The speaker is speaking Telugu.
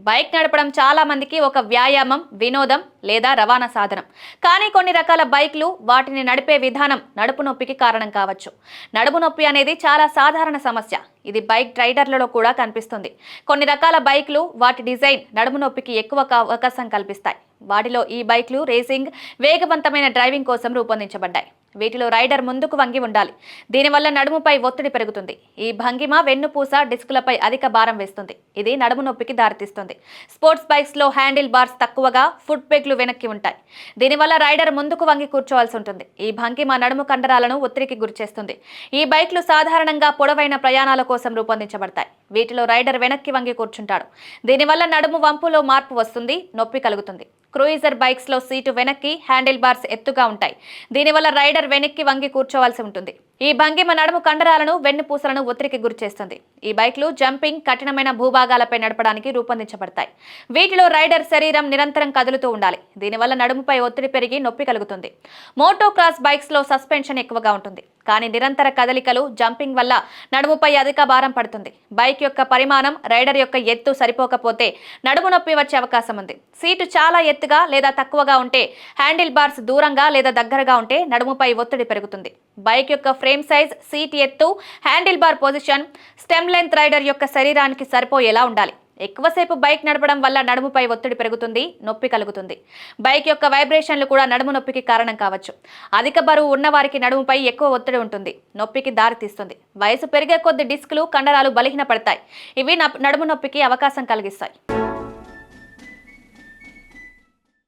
బైక్ నడపడం చాలా మందికి ఒక వ్యాయామం వినోదం లేదా రవాణా సాధనం. కానీ కొన్ని రకాల బైక్లు వాటిని నడిపే విధానం నడుపు నొప్పికి కారణం కావచ్చు. నడుము నొప్పి అనేది చాలా సాధారణ సమస్య. ఇది బైక్ రైడర్లలో కూడా కనిపిస్తుంది. కొన్ని రకాల బైక్లు వాటి డిజైన్ నడుము నొప్పికి ఎక్కువ అవకాశం కల్పిస్తాయి. వాటిలో ఈ బైక్లు రేసింగ్ వేగవంతమైన డ్రైవింగ్ కోసం రూపొందించబడ్డాయి. వీటిలో రైడర్ ముందుకు వంగి ఉండాలి. దీనివల్ల నడుముపై ఒత్తిడి పెరుగుతుంది. ఈ భంగిమ వెన్నుపూస డిస్కులపై అధిక భారం వేస్తుంది. ఇది నడుము నొప్పికి దారితీస్తుంది. స్పోర్ట్స్ బైక్స్లో హ్యాండిల్ బార్స్ తక్కువగా ఫుట్ పెగ్లు వెనక్కి ఉంటాయి. దీనివల్ల రైడర్ ముందుకు వంగి కూర్చోవాల్సి ఉంటుంది. ఈ భంగిమ నడుము కండరాలను ఒత్తిడికి గురిచేస్తుంది ఈ బైక్లు సాధారణంగా పొడవైన ప్రయాణాల కోసం రూపొందించబడతాయి. వీటిలో రైడర్ వెనక్కి వంగి కూర్చుంటాడు. దీనివల్ల నడుము వంపులో మార్పు వస్తుంది నొప్పి కలుగుతుంది. క్రూయిజర్ బైక్స్లో సీటు వెనక్కి హ్యాండిల్ బార్స్ ఎత్తుగా ఉంటాయి. దీనివల్ల రైడర్ వెనక్కి వంగి కూర్చోవాల్సి ఉంటుంది. ఈ భంగిమ నడుము కండరాలను వెన్నుపూసలను ఒత్తిడికి గురిచేస్తుంది ఈ బైక్లు జంపింగ్ కఠినమైన భూభాగాలపై నడపడానికి రూపొందించబడతాయి. వీటిలో రైడర్ శరీరం నిరంతరం కదులుతూ ఉండాలి. దీనివల్ల నడుముపై ఒత్తిడి పెరిగి నొప్పి కలుగుతుంది. మోటో క్రాస్ బైక్స్లో సస్పెన్షన్ ఎక్కువగా ఉంటుంది. కానీ నిరంతర కదలికలు జంపింగ్ వల్ల నడుముపై అధిక భారం పడుతుంది. బైక్ యొక్క పరిమాణం రైడర్ యొక్క ఎత్తు సరిపోకపోతే నడుము నొప్పి వచ్చే అవకాశం ఉంది. సీటు చాలా ఎత్తుగా లేదా తక్కువగా ఉంటే హ్యాండిల్ బార్స్ దూరంగా లేదా దగ్గరగా ఉంటే నడుముపై ఒత్తిడి పెరుగుతుంది. బైక్ యొక్క ఫ్రేమ్ సైజ్ సీట్ ఎత్తు handlebar position stem length rider యొక్క శరీరానికి సరిపోయేలా ఉండాలి. ఎక్కువసేపు బైక్ నడపడం వల్ల నడుముపై ఒత్తిడి పెరుగుతుంది నొప్పి కలుగుతుంది. బైక్ యొక్క వైబ్రేషన్లు కూడా నడుము నొప్పికి కారణం కావచ్చు. అధిక బరువు ఉన్నవారికి నడుముపై ఎక్కువ ఒత్తిడి ఉంటుంది నొప్పికి దారితీస్తుంది వయసు పెరిగే కొద్ది డిస్కులు కండరాలు బలహీనపడతాయి. ఇవి నడుము నొప్పికి అవకాశం కలిగిస్తాయి.